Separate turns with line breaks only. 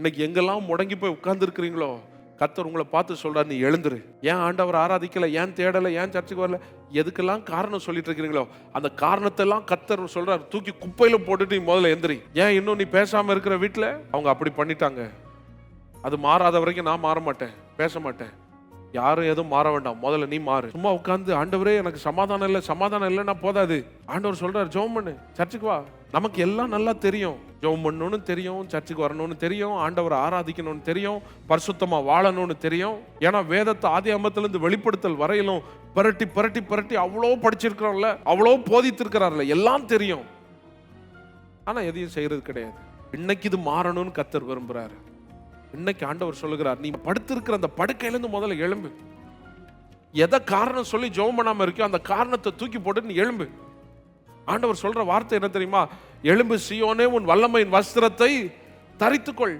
இன்னைக்கு எங்கெல்லாம் முடங்கி போய் உட்கார்ந்துருக்கிறீங்களோ கத்தர் உங்களை பார்த்து சொல்கிறார் நீ எழுந்துரு. ஏன் ஆண்டவர் ஆராதிக்கலை? ஏன் தேடலை? ஏன் சர்ச்சுக்கு வரல? எதுக்கெல்லாம் காரணம் சொல்லிட்டு இருக்கிறீங்களோ அந்த காரணத்தெல்லாம் கத்தர் சொல்கிறார் தூக்கி குப்பையில் போட்டுட்டு நீ முதல்ல எந்திரி. ஏன் இன்னும் நீ பேசாமல் இருக்கிற வீட்டில் அவங்க அப்படி பண்ணிட்டாங்க. அது மாறாத வரைக்கும் நான் மாற மாட்டேன். பேச மாட்டேன். யாரும் எதுவும் மாற வேண்டாம். முதல்ல நீ மாறு. சும்மா உட்காந்து ஆண்டவரே எனக்கு சமாதானம் இல்லை. சமாதானம் இல்லைன்னா போதாது. ஆண்டவர் சொல்றாரு ஜோம் பண்ணு. சர்ச்சுக்கு வா. நமக்கு எல்லாம் நல்லா தெரியும். ஜெபம் பண்ணணும்னு தெரியும் சர்ச்சுக்கு வரணும்னு தெரியும் ஆண்டவரை ஆராதிக்கணும்னு தெரியும் பரிசுத்தமாக வாழணும்னு தெரியும். ஏன்னா வேதத்தை ஆதி இருந்து வெளிப்படுத்தல் வரையிலும் புரட்டி புரட்டி புரட்டி அவ்வளோ படிச்சிருக்கிறோம்ல அவ்வளோ போதித்திருக்கிறார்ல எல்லாம் தெரியும். ஆனால் எதையும் செய்கிறது கிடையாது. இன்னைக்கு இது மாறணும்னு கத்தர் விரும்புகிறாரு இன்னைக்கு ஆண்டவர் சொல்லுகிறார் நீ படுத்திருக்கிற அந்த படுக்கையிலேருந்து முதல்ல எழும்பு. எதை காரணம் சொல்லி ஜெபம் பண்ணாமல் இருக்கியோ அந்த காரணத்தை தூக்கி போட்டு நீ எழும்பு. ஆண்டவர் சொல்ற வார்த்தை என்ன தெரியுமா? எலும்பு சியோனே உன் வல்லமையின் வஸ்திரத்தை தரித்துக்கொள்.